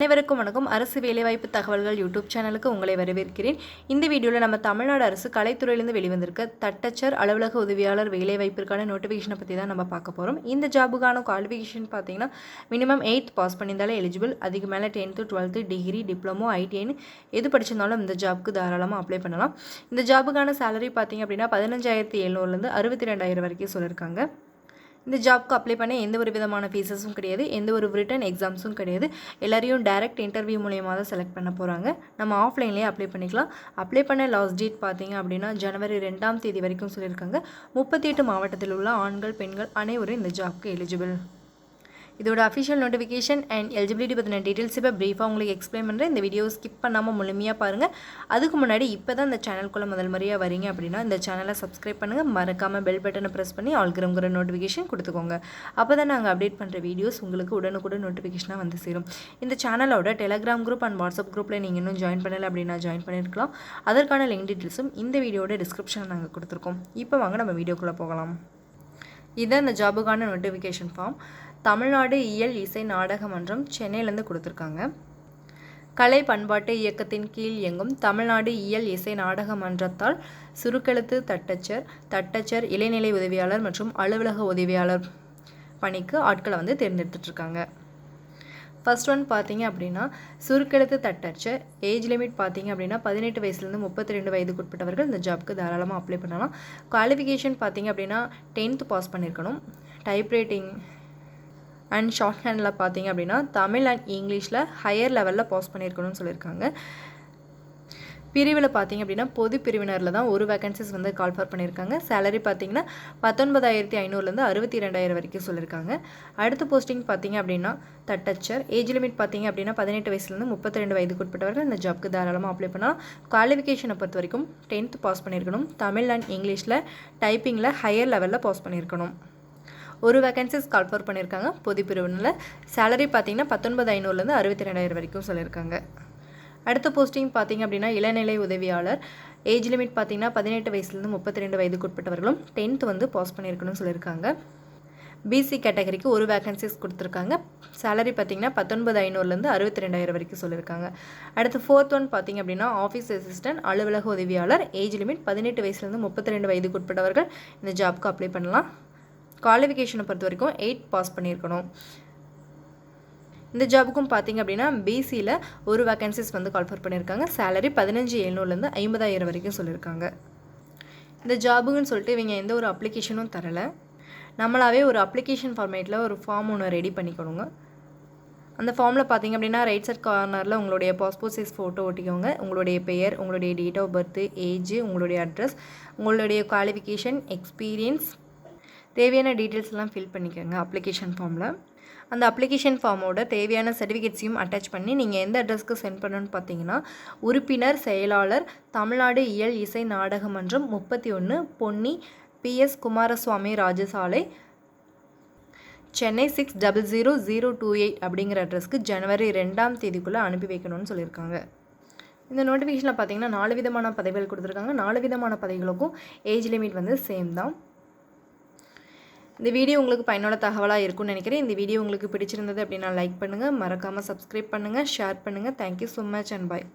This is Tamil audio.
அனைவருக்கும் வணக்கம். அரசு வேலைவாய்ப்பு தகவல்கள் யூடியூப் சேனலுக்கு உங்களை வரவேற்கிறேன். இந்த வீடியோவில் நம்ம தமிழ்நாடு அரசு கலைத்துறையிலிருந்து வெளிவந்திருக்க தட்டச்சர் அலுவலக உதவியாளர் வேலைவாய்ப்பிற்கான நோட்டிஃபிகேஷனை பற்றி தான் நம்ம பார்க்க போகிறோம் இந்த ஜாபுக்கான குவாலிஃபிகேஷன் பார்த்தீங்கன்னா மினிமம் எயித் பாஸ் பண்ணியிருந்தாலே எலிஜிபிள் அதுக்கு மேலே டென்த்து டுவெல்த்து டிகிரி டிப்ளமோ ஐடிஐன்னு எது படிச்சிருந்தாலும் இந்த ஜாபுக்கு தாராளமாக அப்ளை பண்ணலாம். இந்த ஜாபுக்கான சேலரி பார்த்தீங்க அப்படின்னா பதினஞ்சாயிரத்தி எழுநூறுலேருந்து அறுபத்தி ரெண்டாயிரம் வரைக்கும் சொல்லியிருக்காங்க. இந்த ஜாப்க்கு அப்ளை பண்ண எந்த ஒரு விதமான ஃபீஸஸும் கிடையாது. எந்த ஒரு ரிட்டன் எக்ஸாம்ஸும் கிடையாது. எல்லாரையும் டேரக்ட் இன்டர்வியூ மூலியமாக தான் செலக்ட் பண்ண போகிறாங்க நம்ம ஆஃப்லைன்லேயே அப்ளை பண்ணிக்கலாம். அப்ளை பண்ண லாஸ்ட் டேட் பார்த்தீங்க அப்படின்னா ஜனவரி ரெண்டாம் தேதி வரைக்கும் சொல்லியிருக்காங்க. முப்பத்தி எட்டு மாவட்டத்தில் உள்ள ஆண்கள் பெண்கள் அனைவரும் இந்த ஜாப்க்கு எலிஜிபிள் இதோட அஃபிஷியல் நோட்டிஃபிகேஷன் அண்ட் எலிஜிபிலிட்டி பற்றின டீட்டெயில்ஸ் இப்போ ப்ரீஃபாக உங்களுக்கு எக்ஸ்பிளைன் பண்ணுறேன் இந்த வீடியோ ஸ்கிப் பண்ணாமல் முழுமையாக பாருங்கள் அதுக்கு முன்னாடி இப்போ தான் இந்த சேனல்குள்ளே முதல் முறையாக வரீங்க அப்படின்னா இந்த சேனலை சப்ஸ்கிரைப் பண்ணுங்கள் மறக்காமல் பெல் பட்டனை ப்ரெஸ் பண்ணி ஆல்கிரம்ங்கிற நோட்டிஃபிகேஷன் கொடுத்துக்கோங்க. அப்போ தான் நாங்கள் அப்டேட் பண்ணுற வீடியோஸ் உங்களுக்கு உடனுக்குடன் நோட்டிஃபிகேஷனாக வந்து சேரும். இந்த சேனலோட டெலகிராம் குரூப் அண்ட் வாட்ஸ்அப் குரூப்பில் நீங்கள் இன்னும் ஜாயின் பண்ணலை அப்படின்னா ஜாயின் பண்ணியிருக்கலாம் அதற்கான லிங்க் டீட்டெயில்ஸும் இந்த வீடியோட டிஸ்கிரிப்ஷனில் நாங்கள் கொடுத்துருக்கோம். இப்போ வாங்க நம்ம வீடியோக்குள்ளே போகலாம். இதுதான் இந்த ஜாபுக்கான நோட்டிஃபிகேஷன் ஃபார்ம் தமிழ்நாடு இயல் இசை நாடக மன்றம் சென்னையிலேருந்து கொடுத்துருக்காங்க. கலை பண்பாட்டு இயக்கத்தின் கீழ் இயங்கும் தமிழ்நாடு இயல் இசை நாடக மன்றத்தால் சுருக்கெழுத்து தட்டச்சர் தட்டச்சர் இளைநிலை உதவியாளர் மற்றும் அலுவலக உதவியாளர் பணிக்கு ஆட்களை வந்து தேர்ந்தெடுத்துட்ருக்காங்க ஃபஸ்ட் ஒன் பார்த்தீங்க அப்படின்னா சுருக்கெழுத்து தட்டச்சு. ஏஜ் லிமிட் பார்த்தீங்க அப்படின்னா பதினெட்டு வயசுலேருந்து முப்பத்தி ரெண்டு வயதுக்கு உட்பட்டவர்கள் இந்த ஜாப்க்கு தாராளமாக அப்ளை பண்ணலாம். குவாலிஃபிகேஷன் பார்த்தீங்க அப்படின்னா டென்த்து பாஸ் பண்ணியிருக்கணும் டைப்ரைட்டிங் அண்ட் ஷார்ட் ஹேண்டில் பார்த்தீங்க அப்படின்னா தமிழ் அண்ட் இங்கிலீஷில் ஹையர் லெவலில் பாஸ் பண்ணியிருக்கணும்னு சொல்லியிருக்காங்க. பிரிவில் பார்த்தீங்க அப்படின்னா பொது பிரிவினரில் தான் ஒரு வேகன்சிஸ் வந்து கால்ஃபர் பண்ணியிருக்காங்க. சேலரி பார்த்தீங்கன்னா பத்தொன்பதாயிரத்தி ஐநூறுலேருந்து அறுபத்தி ரெண்டாயிரம் வரைக்கும் சொல்லியிருக்காங்க. அடுத்த போஸ்டிங் பார்த்தீங்க அப்படின்னா தட்டச்சர். ஏஜ் லிமிட் பார்த்தீங்க அப்படின்னா பதினெட்டு வயசுலேருந்து முப்பத்தி ரெண்டு வயதுக்கு உட்பட்டவர்கள் இந்த ஜாப்க்கு தாராளமாக அப்ளை பண்ணலாம். குவாலிஃபிகேஷனை பொறுத்த வரைக்கும் டென்த் பாஸ் பண்ணியிருக்கணும். தமிழ் அண்ட் இங்கிலீஷில் டைப்பிங்கில் ஹையர் லெவலில் பாஸ் பண்ணியிருக்கணும். ஒரு வேகன்சிஸ் கால்ஃபர் பண்ணியிருக்காங்க பொது பிரிவினில் சேலரி பார்த்தீங்கன்னா பத்தொன்பது ஐநூறுலேருந்து அறுபத்தி ரெண்டாயிரம் வரைக்கும் சொல்லியிருக்காங்க. அடுத்த போஸ்டிங் பார்த்தீங்க அப்படின்னா இளநிலை உதவியாளர். ஏஜ் லிமிட் பார்த்தீங்கன்னா பதினெட்டு வயசுலேருந்து முப்பத்தி ரெண்டு வயதுக்கு உட்பட்டவர்களும் டென்த் வந்து பாஸ் பண்ணியிருக்கணும்னு சொல்லியிருக்காங்க. பிசி கேட்டகரிக்கு ஒரு வேகன்சிஸ் கொடுத்துருக்காங்க. சேலரி பார்த்தீங்கன்னா பத்தொன்பது ஐநூறுலேருந்து அறுபத்தி ரெண்டாயிரம் வரைக்கும் சொல்லியிருக்காங்க. அடுத்து ஃபோர்த் ஒன் பார்த்தீங்க அப்படின்னா ஆஃபீஸ் அசிஸ்டன்ட் அலுவலக உதவியாளர். ஏஜ் லிமிட் பதினெட்டு வயசுலேருந்து முப்பத்தி ரெண்டு வயதுக்கு உட்பட்டவர்கள் இந்த ஜாப்க்கு அப்ளை பண்ணலாம். குவாலிஃபிகேஷனை பொறுத்த வரைக்கும் எயிட் பாஸ் பண்ணியிருக்கணும். இந்த ஜாபுக்கும் பார்த்தீங்க அப்படின்னா பிசியில் ஒரு வேக்கன்சிஸ் வந்து கால்ஃபர் பண்ணியிருக்காங்க சேலரி பதினஞ்சு எழுநூறுலேருந்து ஐம்பதாயிரம் வரைக்கும் சொல்லியிருக்காங்க இந்த ஜாபுங்கன்னு சொல்லிட்டு இவங்க எந்த ஒரு அப்ளிகேஷனும் தரலை. நம்மளாவே ஒரு அப்ளிகேஷன் ஃபார்மேட்டில் ஒரு ஃபார்ம் ஒன்று ரெடி பண்ணிக்கணுங்க அந்த ஃபார்மில் பார்த்தீங்க அப்படின்னா ரைட் சைட் கார்னரில் உங்களுடைய பாஸ்போர்ட் சைஸ் ஃபோட்டோ ஒட்டிக்கோங்க. உங்களுடைய பெயர் உங்களுடைய டேட் ஆஃப் பர்த்து ஏஜ் உங்களுடைய அட்ரஸ் உங்களுடைய குவாலிஃபிகேஷன் எக்ஸ்பீரியன்ஸ் தேவையான டீட்டெயில்ஸ்லாம் ஃபில் பண்ணிக்கோங்க அப்ளிகேஷன் ஃபார்மில் அந்த அப்ளிகேஷன் ஃபார்மோட தேவையான சர்டிஃபிகேட்ஸையும் அட்டாச் பண்ணி நீங்கள் எந்த அட்ரஸ்க்கு சென்ட் பண்ணணும்னு பார்த்தீங்கன்னா உறுப்பினர் செயலாளர் தமிழ்நாடு இயல் இசை நாடக மன்றம் முப்பத்தி ஒன்று Ponni PS Kumaraswamy Rajasalai Chennai six double zero zero two eight அப்படிங்கிற அட்ரஸ்க்கு ஜனவரி ரெண்டாம் தேதிக்குள்ளே அனுப்பி வைக்கணும்னு சொல்லியிருக்காங்க. இந்த நோட்டிஃபிகேஷனில் பார்த்தீங்கன்னா நாலு விதமான பதவிகள் கொடுத்துருக்காங்க. நாலு விதமான பதவிகளுக்கும் ஏஜ் லிமிட் வந்து சேம் தான். இந்த வீடியோ உங்களுக்கு பயனுள்ள தகவலாக இருக்கும்னு நினைக்கிறேன். இந்த வீடியோ உங்களுக்கு பிடிச்சிருந்தது அப்படின்னா லைக் பண்ணுங்கள் மறக்காமல் சப்ஸ்கிரைப் பண்ணுங்கள் ஷேர் பண்ணுங்கள் thank you so much and bye